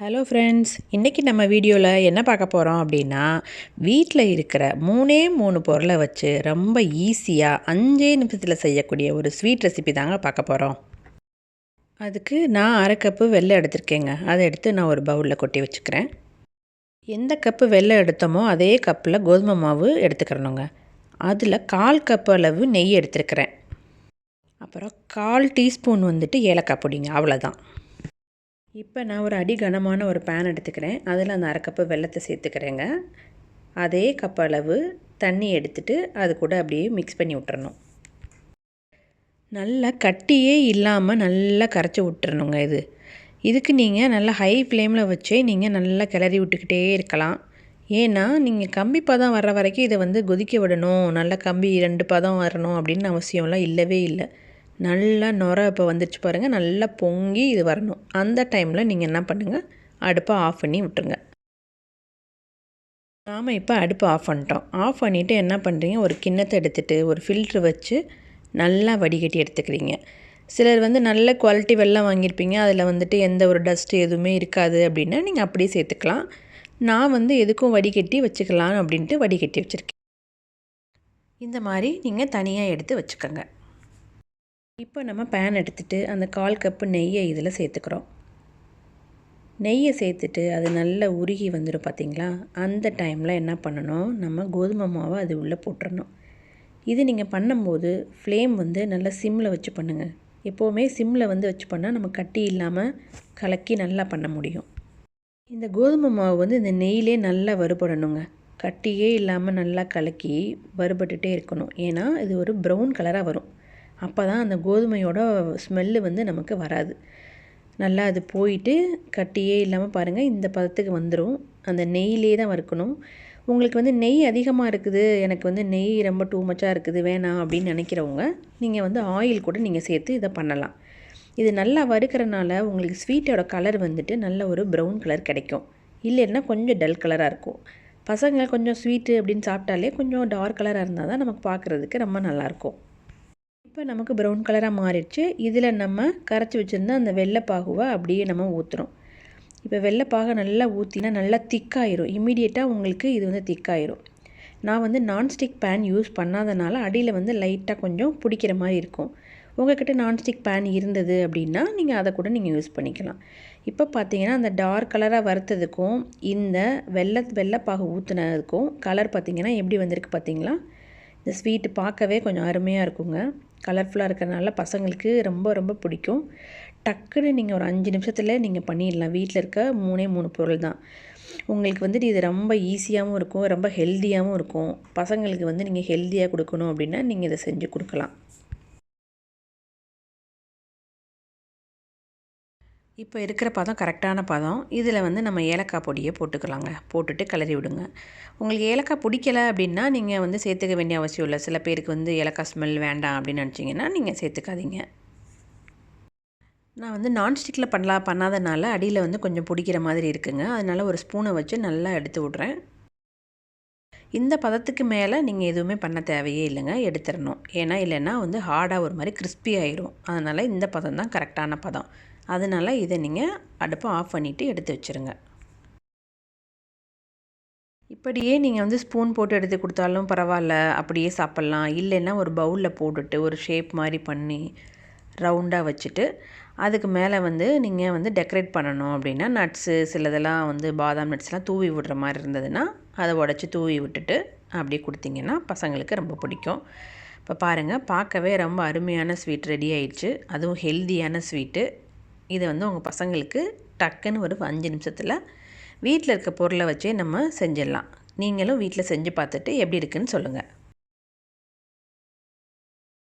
Hello friends இன்றைக்கி நம்ம வீடியோவில் என்ன பார்க்க போகிறோம் அப்படின்னா வீட்டில் இருக்கிற மூணே மூணு பொருளை வச்சு ரொம்ப ஈஸியாக அஞ்சே நிமிஷத்தில் செய்யக்கூடிய ஒரு ஸ்வீட் ரெசிபி தாங்க பார்க்க போகிறோம் அதுக்கு நான் அரை கப்பு வெள்ளை எடுத்திருக்கேங்க. அதை எடுத்து நான் ஒரு பவுலில் கொட்டி வச்சுக்கிறேன். எந்த கப்பு வெள்ளை எடுத்தோமோ அதே கப்பில் கோதுமை மாவு எடுத்துக்கிறணுங்க. அதில் கால் கப் அளவு நெய் எடுத்துருக்கிறேன். அப்புறம் கால் டீஸ்பூன் வந்துட்டு ஏலக்காய் பொடிங்க. அவ்வளோதான் இப்போ நான் ஒரு அடி கனமான ஒரு பேன் எடுத்துக்கிறேன். அதில் அந்த அரை கப்பு வெள்ளத்தை சேர்த்துக்கிறேங்க. அதே கப் அளவு தண்ணி எடுத்துகிட்டு அது கூட அப்படியே மிக்ஸ் பண்ணி விட்டுறணும். நல்லா கட்டியே இல்லாமல் நல்லா கரைச்சி விட்டுறணுங்க இது. இதுக்கு நீங்கள் நல்லா ஹை ஃப்ளேமில் வச்சே நீங்கள் நல்லா கிளறி விட்டுக்கிட்டே இருக்கலாம். ஏன்னா நீங்கள் கம்பி பதம் வர்ற வரைக்கும் இதை வந்து கொதிக்க விடணும். நல்லா கம்பி ரெண்டு பதம் வரணும் அப்படின்னு அவசியம்லாம் இல்லவே இல்லை. நல்லா நுர இப்போ வந்துருச்சு பாருங்கள் நல்லா பொங்கி இது வரணும். அந்த டைமில் நீங்கள் என்ன பண்ணுங்கள் அடுப்பை ஆஃப் பண்ணி விட்டுருங்க. நாம் இப்போ அடுப்பை ஆஃப் பண்ணிட்டோம். ஆஃப் பண்ணிவிட்டு என்ன பண்ணுறீங்க ஒரு கிண்ணத்தை எடுத்துகிட்டு ஒரு ஃபில்ட்ரு வச்சு நல்லா வடிகட்டி எடுத்துக்கிறீங்க. சிலர் வந்து நல்ல குவாலிட்டி வெள்ளம் வாங்கியிருப்பீங்க. அதில் வந்துட்டு எந்த ஒரு டஸ்ட்டு எதுவுமே இருக்காது அப்படின்னா நீங்கள் அப்படியே சேர்த்துக்கலாம். நான் வந்து எதுக்கும் வடிகட்டி வச்சுக்கலாம் அப்படின்ட்டு வடிகட்டி வச்சுருக்கேன். இந்த மாதிரி நீங்கள் தனியாக எடுத்து வச்சுக்கோங்க. இப்போ நம்ம பேன் எடுத்துகிட்டு அந்த கால் கப்பு நெய்யை இதில் சேர்த்துக்கிறோம். நெய்யை சேர்த்துட்டு அது நல்லா உருகி வந்துடும் பார்த்திங்களா அந்த டைமில் என்ன பண்ணணும்? நம்ம கோதுமை மாவை அது உள்ளே போட்டுடணும் இது நீங்கள் பண்ணும்போது ஃப்ளேம் வந்து நல்லா சிம்மில் வச்சு பண்ணுங்கள் எப்போவுமே சிம்மில் வந்து வச்சு பண்ணால் நம்ம கட்டி இல்லாமல் கலக்கி நல்லா பண்ண முடியும். இந்த கோதுமை மாவு வந்து இந்த நெய்யிலே நல்லா வறுபடணுங்க. கட்டியே இல்லாமல் நல்லா கலக்கி வறுபட்டுட்டே இருக்கணும். ஏன்னா இது ஒரு ப்ரௌன் கலராக வரும். அப்போ தான் அந்த கோதுமையோட ஸ்மெல்லு வந்து நமக்கு வராது. நல்லா அது போயிட்டு கட்டியே இல்லாமல் பாருங்கள் இந்த பதத்துக்கு வந்துடும் அந்த நெய்யிலே தான் வறுக்கணும். உங்களுக்கு வந்து நெய் அதிகமாக இருக்குது எனக்கு வந்து நெய் ரொம்ப டூ மச்சாக இருக்குது வேணாம் அப்படின்னு நினைக்கிறவங்க நீங்கள் வந்து ஆயில் கூட நீங்கள் சேர்த்து இதை பண்ணலாம். இது நல்லா வறுக்கிறனால உங்களுக்கு ஸ்வீட்டோட கலர் வந்துட்டு நல்ல ஒரு ப்ரௌன் கலர் கிடைக்கும். இல்லைன்னா கொஞ்சம் டல் கலராக இருக்கும். பசங்க கொஞ்சம் ஸ்வீட்டு அப்படின்னு சாப்பிட்டாலே கொஞ்சம் டார்க் கலராக இருந்தால் தான் நமக்கு பார்க்குறதுக்கு ரொம்ப நல்லாயிருக்கும் இப்போ நமக்கு ப்ரௌன் கலராக மாறிடுச்சு. இதில் நம்ம கரைச்சி வச்சுருந்த அந்த வெள்ளைப்பாகுவை அப்படியே நம்ம ஊற்றுறோம் இப்போ வெள்ளைப்பாகை நல்லா ஊற்றினா நல்லா திக்காயிரும் இம்மிடியேட்டாக உங்களுக்கு இது வந்து திக்காயிரும் நான் வந்து நான்ஸ்டிக் பேன் யூஸ் பண்ணாதனால அடியில் வந்து லைட்டாக கொஞ்சம் பிடிக்கிற மாதிரி இருக்கும். உங்கள்கிட்ட நான்ஸ்டிக் பேன் இருந்தது அப்படின்னா நீங்கள் அதை கூட நீங்கள் யூஸ் பண்ணிக்கலாம். இப்போ பார்த்தீங்கன்னா அந்த டார்க் கலராக வறுத்ததுக்கும் இந்த வெள்ளை வெள்ளைப்பாக ஊற்றுனதுக்கும் கலர் பார்த்திங்கன்னா எப்படி வந்திருக்கு பார்த்தீங்களா இந்த ஸ்வீட்டு பார்க்கவே கொஞ்சம் அருமையாக இருக்குங்க. கலர்ஃபுல்லாக இருக்கிறதுனால பசங்களுக்கு ரொம்ப ரொம்ப பிடிக்கும். டக்குன்னு நீங்கள் ஒரு அஞ்சு நிமிஷத்தில் நீங்கள் பண்ணிடலாம். வீட்டில் இருக்க மூணே மூணு பொருள் தான். உங்களுக்கு வந்துட்டு இது ரொம்ப ஈஸியாகவும் இருக்கும் ரொம்ப ஹெல்த்தியாகவும் இருக்கும். பசங்களுக்கு வந்து நீங்கள் ஹெல்த்தியாக கொடுக்கணும் அப்படின்னா நீங்கள் இதை செஞ்சு கொடுக்கலாம். இப்போ இருக்கிற பதம் கரெக்டான பதம். இதில் வந்து நம்ம ஏலக்காய் பொடியை போட்டுக்கலாங்க. போட்டுட்டு கிளறி விடுங்க. உங்களுக்கு ஏலக்காய் பிடிக்கல அப்படின்னா நீங்கள் வந்து சேர்த்துக்க வேண்டிய அவசியம் இல்லை. சில பேருக்கு வந்து ஏலக்காய் ஸ்மெல் வேண்டாம் அப்படின்னு நினச்சிங்கன்னா நீங்கள் சேர்த்துக்காதீங்க. நான் வந்து நான்ஸ்டிக்கில் பண்ணலாம் பண்ணாதனால அடியில் வந்து கொஞ்சம் பிடிக்கிற மாதிரி இருக்குங்க. அதனால் ஒரு ஸ்பூனை வச்சு நல்லா எடுத்து விட்றேன். இந்த பதத்துக்கு மேலே நீங்கள் எதுவுமே பண்ண தேவையே இல்லைங்க. எடுத்துடணும். ஏன்னா இல்லைன்னா வந்து ஹார்டாக ஒரு மாதிரி கிறிஸ்பி ஆயிரும். அதனால் இந்த பதம் தான் கரெக்டான பதம். அதனால் இதை நீங்கள் அடுப்பை ஆஃப் பண்ணிவிட்டு எடுத்து வச்சுருங்க. இப்படியே நீங்கள் வந்து ஸ்பூன் போட்டு எடுத்து கொடுத்தாலும் பரவாயில்ல அப்படியே சாப்பிட்லாம். இல்லைன்னா ஒரு பவுலில் போட்டுட்டு ஒரு ஷேப் மாதிரி பண்ணி ரவுண்டாக வச்சுட்டு அதுக்கு மேலே வந்து நீங்கள் வந்து டெக்கரேட் பண்ணணும் அப்படின்னா நட்ஸு சிலதெல்லாம் வந்து பாதாம் நட்ஸ்லாம் தூவி விடுற மாதிரி இருந்ததுன்னா அதை உடச்சி தூவி விட்டுட்டு அப்படியே கொடுத்தீங்கன்னா பசங்களுக்கு ரொம்ப பிடிக்கும். இப்போ பாருங்கள் பார்க்கவே ரொம்ப அருமையான ஸ்வீட் ரெடி ஆயிடுச்சு. அதுவும் ஹெல்த்தியான ஸ்வீட்டு இதை வந்து உங்கள் பசங்களுக்கு டக்குன்னு ஒரு அஞ்சு நிமிஷத்தில் வீட்டில் இருக்க பொருளை வச்சே நம்ம செஞ்சிடலாம். நீங்களும் வீட்டில் செஞ்சு பார்த்துட்டு எப்படி இருக்குன்னு சொல்லுங்கள்